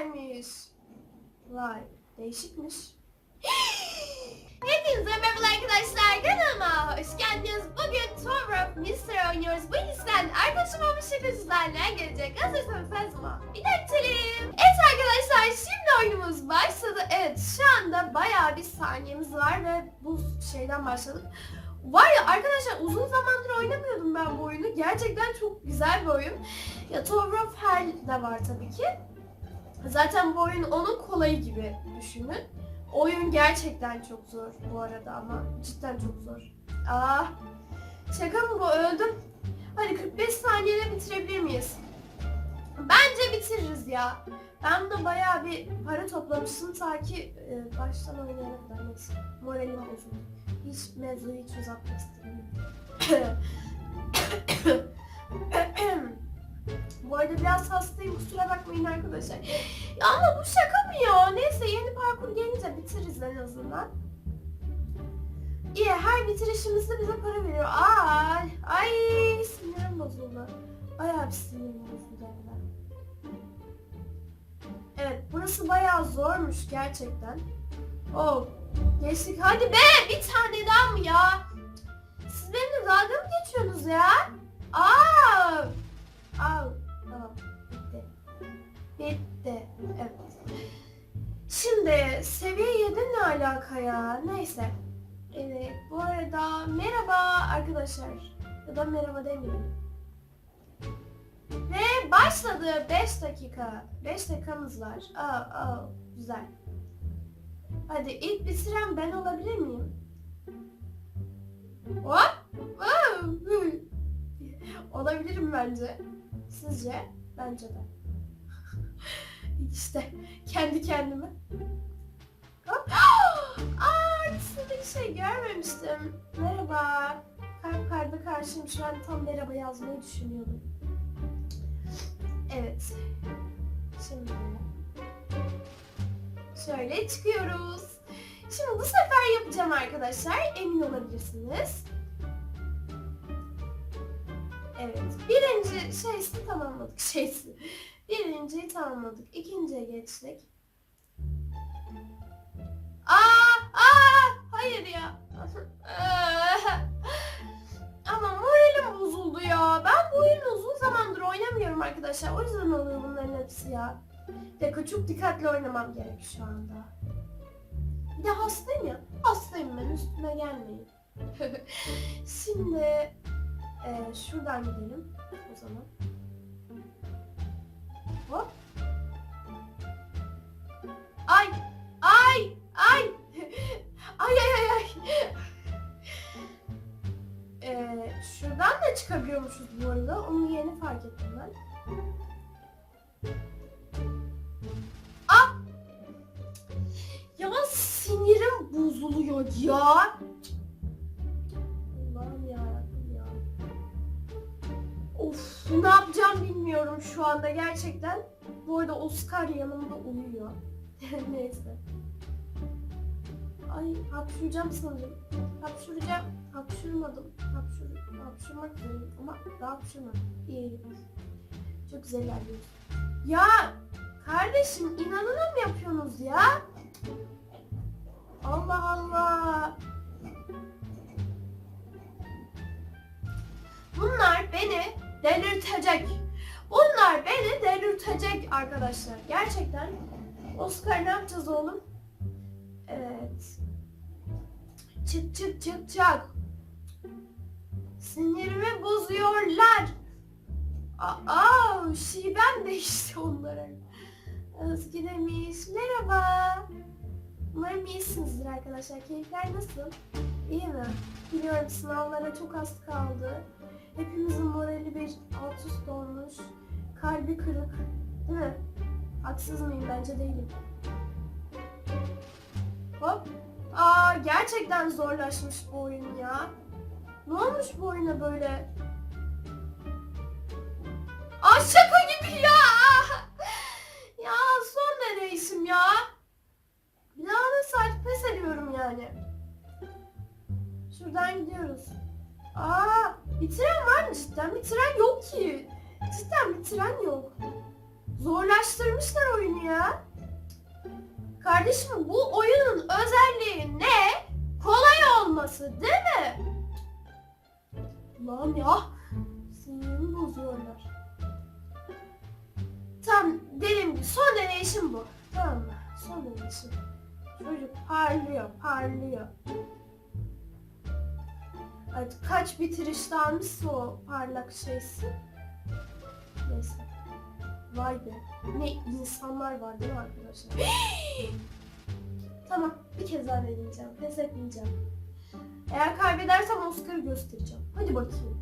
gelmiş. Vay değişikmiş. Hepinize merhaba arkadaşlar kanalıma hoş geldiniz. Bugün Tomb Raider Mystery oynuyoruz. Bu yüzden arkadaşım olmuş şakacılarla gelecek. Hazırsanız de bitirelim. Evet arkadaşlar şimdi oyunumuz başladı. Evet şu anda bayağı bir saniyemiz var ve bu şeyden başladık. Var ya arkadaşlar uzun zamandır oynamıyordum ben bu oyunu. Gerçekten çok güzel bir oyun. Ya Tomb Raider de var tabii ki. Zaten bu oyun onun kolayı gibi düşünün. Oyun gerçekten çok zor bu arada ama cidden çok zor. Ah şaka mı bu öldüm. Hadi 45 saniyede bitirebilir miyiz? Bence bitiririz ya. Ben de bayağı bir para toplamıştım ta ki e, baştan oynayana kadar neyse. Moralim bozuldu. Hiç mevzuyu hiç uzatmak istemiyorum. bu arada biraz hastayım kusura bakmayın arkadaşlar. Ama bu şaka mı ya? Neyse yeni parkur gelince bitiririz en azından. İyi her bitirişimizde bize para veriyor. Ay, ay sinirim bozuldu. Bayağı bir sinirim bozuldu. Evet burası bayağı zormuş gerçekten. Oh geçtik hadi be bir tane daha mı ya? Siz benimle dalga mı geçiyorsunuz ya? Aa! Aa, tamam bitti. Bitti. Evet. Şimdi seviye 7 ne alaka ya? Neyse. Evet bu arada merhaba arkadaşlar. Ya da merhaba demeyelim. Ve başladı 5 dakika. 5 dakikamız var. Aa, aa, güzel. Hadi ilk bitiren ben olabilir miyim? Hop! Olabilirim bence. Sizce? Bence de. işte kendi kendime. Hop. Aa, bir şey görmemiştim. Merhaba. Kalp kalbe karşıyım. Şu an tam merhaba yazmayı düşünüyordum. Evet. Şimdi şöyle çıkıyoruz. Şimdi bu sefer yapacağım arkadaşlar. Emin olabilirsiniz. Birinci şeysi tamamladık. Şeysi. Birinciyi tamamladık. İkinciye geçtik. Aa! Aa! Hayır ya. Ama moralim bozuldu ya. Ben bu oyunu uzun zamandır oynamıyorum arkadaşlar. O yüzden oluyor bunların hepsi ya. Bir çok dikkatli oynamam gerek şu anda. Bir de hastayım ya. Hastayım ben üstüme gelmeyin. Şimdi e, şuradan gidelim o zaman. Hop. Ay! Ay! Ay! Ay ay ay ay! Ee, şuradan da çıkabiliyormuşuz bu arada. Onu yeni fark ettim ben. Ah! Ya sinirim bozuluyor ya. Şu anda gerçekten. Bu arada Oscar yanımda uyuyor. Neyse. Ay hapşuracağım sanırım. Hapşuracağım. Hapşurmadım. Hapşur, hapşurmak üzereyim ama daha hapşurmadım. İyi. Çok güzel ilerliyor. Ya kardeşim inanına mı yapıyorsunuz ya? Allah Allah. Bunlar beni delirtecek. Bunlar beni delirtecek arkadaşlar. Gerçekten. Oscar ne yapacağız oğlum? Evet. Çık çık çık çık. Sinirimi bozuyorlar. Aa, şiven de işte onlara. Özgü demiş. Merhaba. Umarım iyisinizdir arkadaşlar. Keyifler nasıl? İyi mi? Biliyorum sınavlara çok az kaldı. Hepimizin morali bir alt üst olmuş. Kalbi kırık. Değil mi? Haksız mıyım? Bence değilim. Hop. Aa gerçekten zorlaşmış bu oyun ya. Ne olmuş bu oyuna böyle? Aa şaka gibi ya. Ya son deneyişim ya. Bir daha da saat pes ediyorum yani. Şuradan gidiyoruz. Aa bitiren var mı cidden? Bitiren yok ki. Cidden bitiren yok. Zorlar kolaylaştırmışlar oyunu ya. Kardeşim bu oyunun özelliği ne? Kolay olması değil mi? Lan ya. Sinirimi bozuyorlar. Tamam dediğim gibi son deneyişim bu. Tamam mı? Son deneyişim. Çocuk parlıyor, parlıyor. Kaç bitirişte almışsa o parlak şeysi. Neyse. Vay be. Ne insanlar var değil mi arkadaşlar? tamam. Bir kez daha deneyeceğim. Pes etmeyeceğim. Eğer kaybedersem Oscar'ı göstereceğim. Hadi bakayım.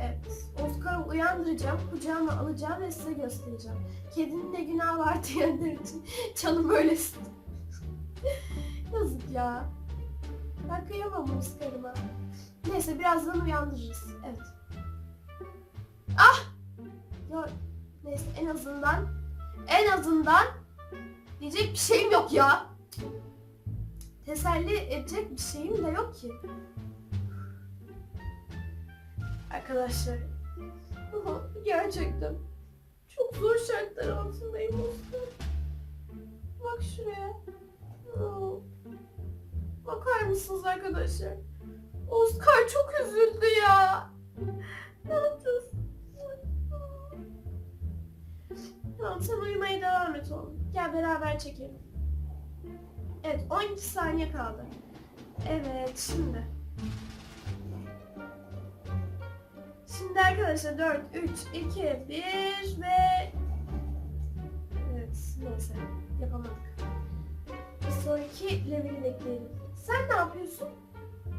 Evet. Oscar'ı uyandıracağım. Kucağıma alacağım ve size göstereceğim. Kedinin ne günah var diyenler için canım böyle. Yazık ya. Ben kıyamam Oscar'ıma. Neyse birazdan uyandırırız. Evet. Ah! Ya neyse en azından en azından diyecek bir şeyim yok ya. Teselli edecek bir şeyim de yok ki. Arkadaşlar. Gerçekten çok zor şartlar altındayım Oscar. Mısınız arkadaşlar? Oscar çok üzüldü ya. Ne yapacağız? Tamam sen uyumaya devam et oğlum. Gel beraber çekelim. Evet 12 saniye kaldı. Evet şimdi. Şimdi arkadaşlar 4, 3, 2, 1 ve... Evet neyse yapamadık. Bir sonraki leveli bekleyelim. Sen ne yapıyorsun?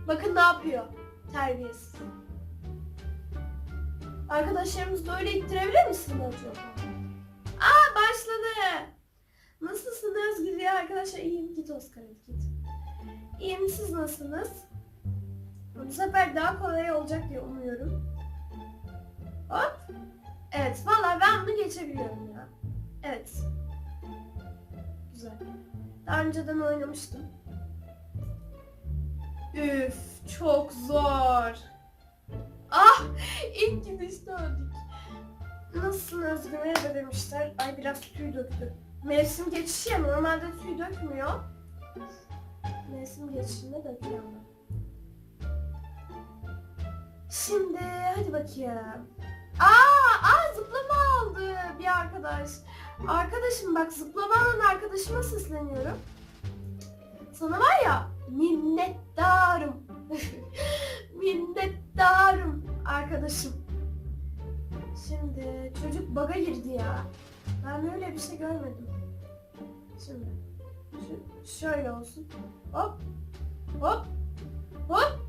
Bakın ne yapıyor. Terbiyesiz. Arkadaşlarımız da öyle ittirebilir misin acaba? Aa başladı. Nasılsınız güzel arkadaşlar? İyiyim git Oscar git. İyiyim siz nasılsınız? Bu sefer daha kolay olacak diye umuyorum. Hop. Evet valla ben bunu geçebiliyorum ya. Evet. Güzel. Daha önceden oynamıştım. Üf çok zor. Ah ilk gidişte öldük. Nasılsın Özgür merhaba demişler. Ay biraz tüy döktü. Mevsim geçişi ya normalde tüy dökmüyor. Mevsim geçişinde döküyor ama. Şimdi hadi bakayım. Aa, aa zıplama aldı bir arkadaş. Arkadaşım bak zıplama alan arkadaşıma sesleniyorum. Sana var ya minnettarım. minnettarım arkadaşım. Şimdi çocuk baga girdi ya. Ben böyle bir şey görmedim. Şimdi şöyle olsun. Hop. Hop. Hop.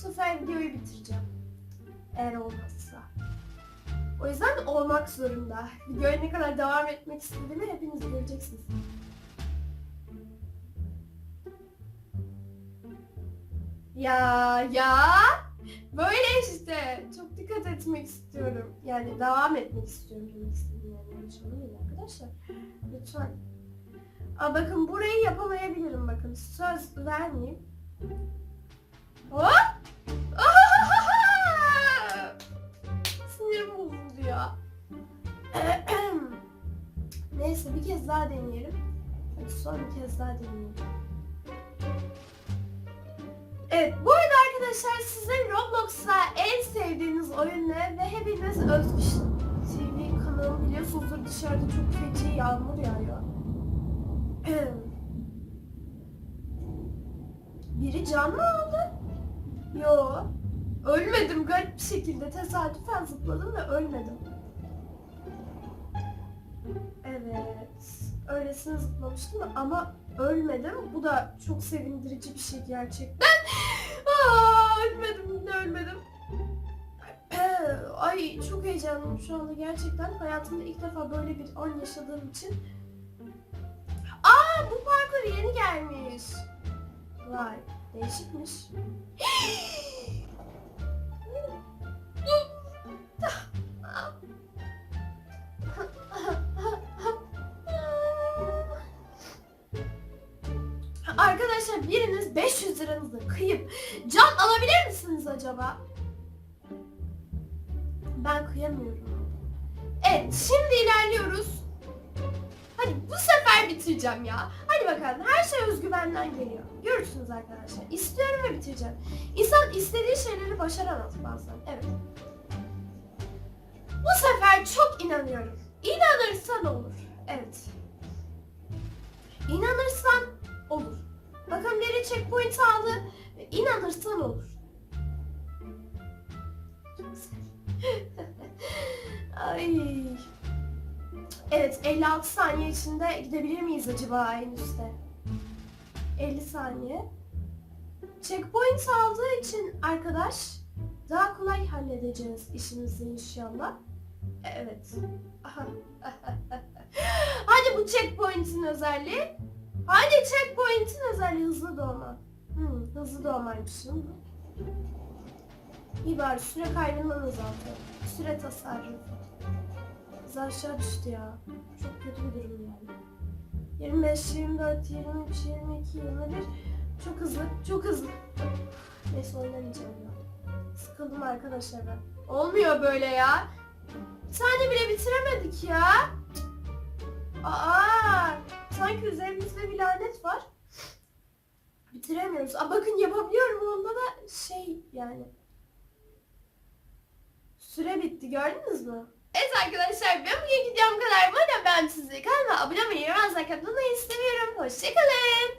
Bu sefer videoyu bitireceğim. Eğer olmazsa. O yüzden olmak zorunda. Videoya ne kadar devam etmek istediğimi hepiniz göreceksiniz. Ya ya böyle işte çok dikkat etmek istiyorum. Yani devam etmek istiyorum demek istedim yani anlamayın arkadaşlar. Lütfen. Aa, bakın burayı yapamayabilirim bakın söz vermeyeyim. Son bir kez daha deneyelim. Evet bu arada arkadaşlar sizin Roblox'ta en sevdiğiniz oyun ne ve hepiniz Özgüç TV kanalını biliyorsunuzdur dışarıda çok feci yağmur yağıyor. Biri can mı aldı? Yo. Ölmedim garip bir şekilde tesadüfen zıpladım ve ölmedim. Evet. Öylesine zıplamıştım ama ölmedim. Bu da çok sevindirici bir şey gerçekten. Aa, ölmedim ölmedim. Ay çok heyecanlıyım şu anda gerçekten. Hayatımda ilk defa böyle bir an yaşadığım için. Aa bu parkur yeni gelmiş. Vay değişikmiş. arkadaşlar biriniz 500 liranızı kıyıp can alabilir misiniz acaba? Ben kıyamıyorum. Evet şimdi ilerliyoruz. Hadi bu sefer bitireceğim ya. Hadi bakalım her şey özgüvenden geliyor. Görürsünüz arkadaşlar. İstiyorum ve bitireceğim. İnsan istediği şeyleri başaramaz bazen. Evet. Bu sefer çok inanıyorum. İnanırsan olur. Evet. İnanırsan olur. Bakın biri checkpoint aldı. İnanırsan olur. Ay. Evet 56 saniye içinde gidebilir miyiz acaba en üstte? 50 saniye. Checkpoint aldığı için arkadaş daha kolay halledeceğiz işimizi inşallah. Evet. Hadi bu checkpoint'in özelliği. Hadi checkpoint'in özelliği hızlı doğma. Hmm, hızlı doğmaymışım. İyi bari süre kaybından azaltıyor. Süre tasarrufu. Kız aşağı düştü ya. Çok kötü bir durum yani. 25, 24, 23, 22, 21. Çok hızlı, çok hızlı. Neyse oynamayacağım ya. Sıkıldım arkadaşlar ben. Olmuyor böyle ya. Bir tane bile bitiremedik ya. Aa, sanki üzerimizde bir lanet var. Bitiremiyoruz. Aa, bakın yapabiliyorum onda da şey yani. Süre bitti gördünüz mü? Evet arkadaşlar ben bugünkü videom kadar. Madem ben sizi kanalıma abone olmayı, yorumlarınızı katılmayı istemiyorum. Hoşçakalın.